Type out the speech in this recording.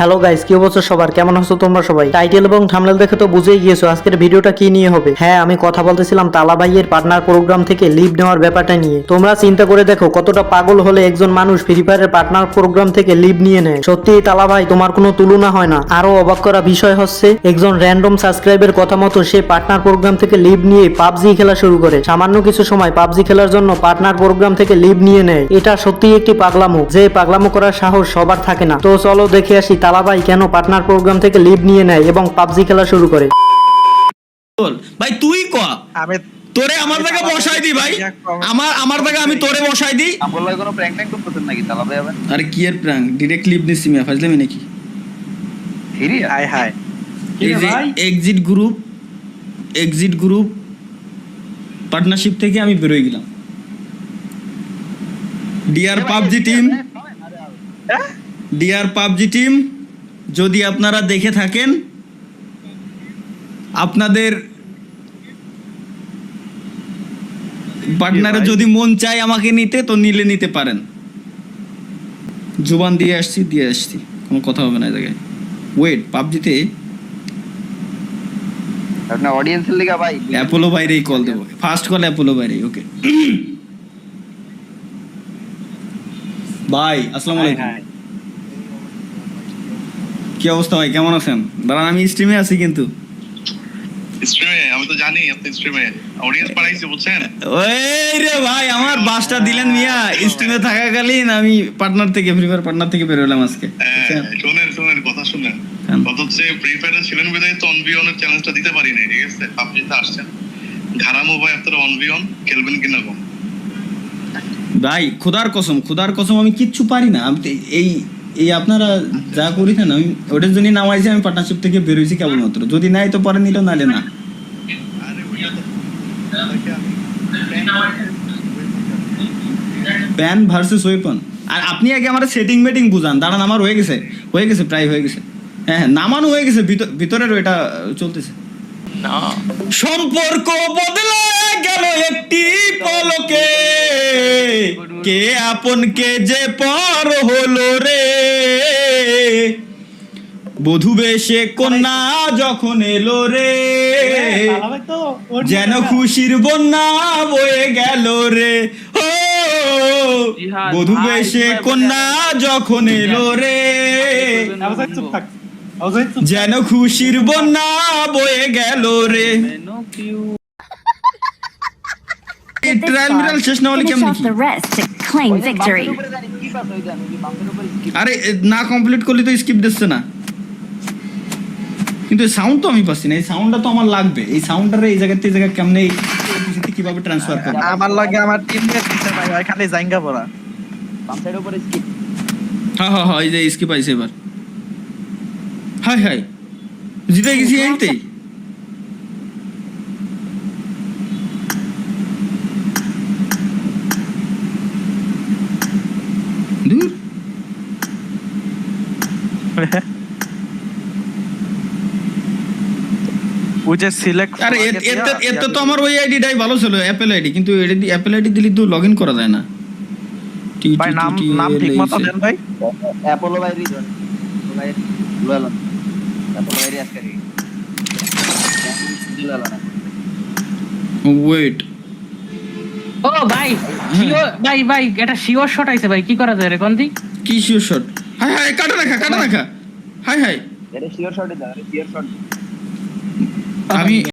Hello guys, কি অবস্থা সবার? কেমন আছো তোমরা সবাই? টাইটেল এবং থামনেল দেখে তো বুঝেই গিয়েছো আজকের ভিডিওটা কি নিয়ে হবে। হ্যাঁ আমি কথা বলতেছিলাম তালা ভাইয়ের পার্টনার প্রোগ্রাম থেকে লিভ নেওয়ার ব্যাপারটা নিয়ে। তোমরা চিন্তা করে দেখো, কতটা পাগল হলে একজন মানুষ ফ্রি ফায়ারের পার্টনার প্রোগ্রাম থেকে লিভ নিয়ে নেয়। সত্যি, তালা ভাই, তোমার কোনো তুলনা হয় না। আরও অবাক করা বিষয় হচ্ছে, একজন র্যান্ডম সাবস্ক্রাইবের কথা মতো সে পার্টনার প্রোগ্রাম থেকে লিভ নিয়ে পাবজি খেলা শুরু করে। সামান্য কিছু সময় পাবজি খেলার জন্য পার্টনার প্রোগ্রাম থেকে লিভ নিয়ে নেয়। এটা সত্যিই একটি পাগলামো। যে পাগলামো করার সাহস সবার থাকে না। তো চলো দেখে আসি তালাবাই কেন পার্টনার প্রোগ্রাম থেকে লিভ নিয়ে নেয় এবং পাবজি খেলা শুরু করে? ভাই তুই ক? আমি তোরে আমার জায়গা বসাই দি ভাই। আমার আমার জায়গা আমি তোরে বসাই দি। বলল কোনো প্র্যাঙ্ক ট্যাঙ্ক করতেছেন নাকি? চালাবে যাবেন আরে কি এর প্রাং ডিরেক্ট ক্লিপ দিছি মিয়া ফাজলামি নাকি? হিরি হাই হাই। এই যে exit group exit group partnership থেকে আমি বের বেরোয় গেলাম। Dear PUBG team dear PUBG team যদি আপনারা দেখে থাকেন আপনাদের পার্টনারে যদি মন চায় আমাকে নিতে তো নিলে নিতে পারেন। জুবান দিয়ে আসছি দিয়ে আসছি। কোনো কথা হবে না জায়গায়। ওয়েট পাবজিতে আপনার অডিয়েন্সের লিগা ভাই। অ্যাপোলো বাইরেই কল দেবো। ফার্স্ট কল অ্যাপোলো বাইরেই ওকে ভাই আসসালামু আলাইকুম। কি অবস্থা ভাই? কেমন আছেন? দাঁড়ান আমি স্ট্রিমে আছি কিন্তু। স্ট্রিমে আমি তো জানি আপনি স্ট্রিমে অডিয়েন্স বাড়াইছে বুঝছেন? রে ভাই আমার বাসটা দিলেন মিয়া। স্ট্রিমে থাকাকালীন আমি পার্টনার থেকে ফ্রি ফায়ার পার্টনার থেকে বেরোলাম আজকে হ্যাঁ, শুনেন শুনেন কথা শুনেন। হচ্ছে ফ্রি ফায়ারে ছিলেন বিদায় তো অনবিয়নের চ্যালেঞ্জটা দিতে পারি নাই ঠিক আছে? পাবজিতে আসছেন। ঘারামো ভাই আপনারা খেলবেন কিনা কম ভাই খোদার কসম খোদার কসম আমি কিচ্ছু পারি না। আমি এই এই আপনারা যা করিছেন আমি ওটার জন্য নামাইছি আমি পার্টনারশিপ থেকে বেরোইছি কেবলমাত্র। যদি নাই তো পরে নিল নালে না। প্যান ভার্সেস ওয়েপন আর আপনি আগে আমার সেটিং মেটিং বুঝান। দাঁড়ান আমার হয়ে গেছে। হয়ে গেছে প্রায় হয়ে গেছে। হ্যাঁ হ্যাঁ নামানো হয়ে গেছে ভিতর- ভিতরের ওইটা আহ, চলতেছে সম্পর্ক বদলে গেল একটি পলকে কে আপন কে যে পর হলো রে বধু বেশে কন্যা যখন এলো রে যেন খুশির বন্যা বয়ে গেল রে ও বধু বেশে কন্যা যখন এলো রে যেন খুশির বন্যা বয়ে গেল রে। ট্রায়াল মিরাল শেষ না হলে কেমন. আরে না কমপ্লিট করলে তো স্কিপ দিচ্ছে না। কিন্তু সাউন্ড তো আমি পাচ্ছি না এই সাউন্ডটা তো আমার লাগবে। এই সাউন্ডটা এই জায়গাতে এই জায়গা কেমনে এই PC কীভাবে ট্রান্সফার করব? আমার লাগে আমার টিম ভাই খালি জাঙ্গা পড়া। উপরে স্কিপ হ্যাঁ হ্যাঁ হ্যাঁ এই যে স্কিপ আইছে এবার। হাই হাই জিতে গেছি এইতেই দূর যে সিলেক্ট আরে এতে এতে তো আমার ওই আইডিটাই ভালো ছিল অ্যাপেল আইডি কিন্তু এটা অ্যাপেল আইডি দিলে তো লগ ইন করা যায় না। ভাই নাম নাম ঠিক মতো দেন ভাই। অ্যাপোলো ভাই রিজন ভাই ওয়েট ও ভাই শিওর ভাই ভাই এটা শিওর শট আইছে ভাই কি করা যায় রে কন্দি কি শিওর শট হাই হাই কাটা রাখা কাটা রাখা হাই হাই। এটা শিওর শট দাও শিওর শট আমি